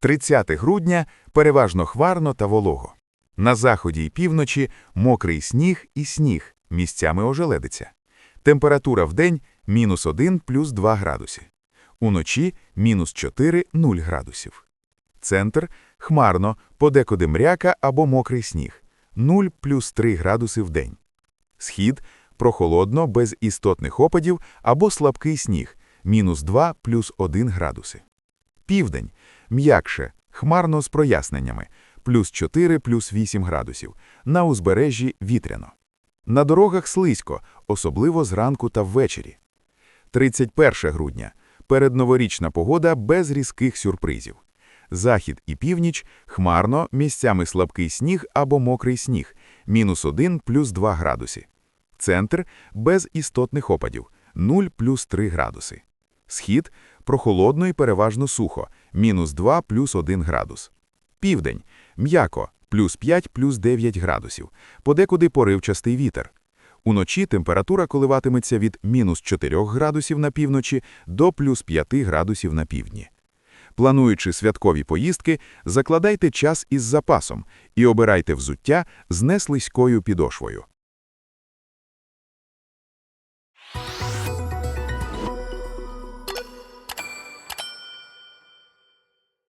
30 грудня переважно хварно та волого. На заході і півночі мокрий сніг і сніг, місцями ожеледиться. Температура в день – мінус 1 плюс 2 градуси. Уночі – мінус 4 – 0 градусів. Центр – хмарно, подекуди мряка або мокрий сніг. 0 плюс 3 градуси в день. Схід – прохолодно, без істотних опадів або слабкий сніг. Мінус 2 плюс 1 градуси. Південь – м'якше, хмарно з проясненнями. Плюс 4 плюс 8 градусів. На узбережжі – вітряно. На дорогах слизько, особливо зранку та ввечері. 31 грудня. Передноворічна погода без різких сюрпризів. Захід і північ – хмарно, місцями слабкий сніг або мокрий сніг, мінус 1 плюс 2 градуси. Центр – без істотних опадів, 0 плюс 3 градуси. Схід – прохолодно і переважно сухо, мінус 2 плюс 1 градус. Південь – м'яко, плюс 5 плюс 9 градусів, подекуди поривчастий вітер. Уночі температура коливатиметься від мінус 4 градусів на півночі до плюс 5 градусів на півдні. Плануючи святкові поїздки, закладайте час із запасом і обирайте взуття з неслизькою підошвою.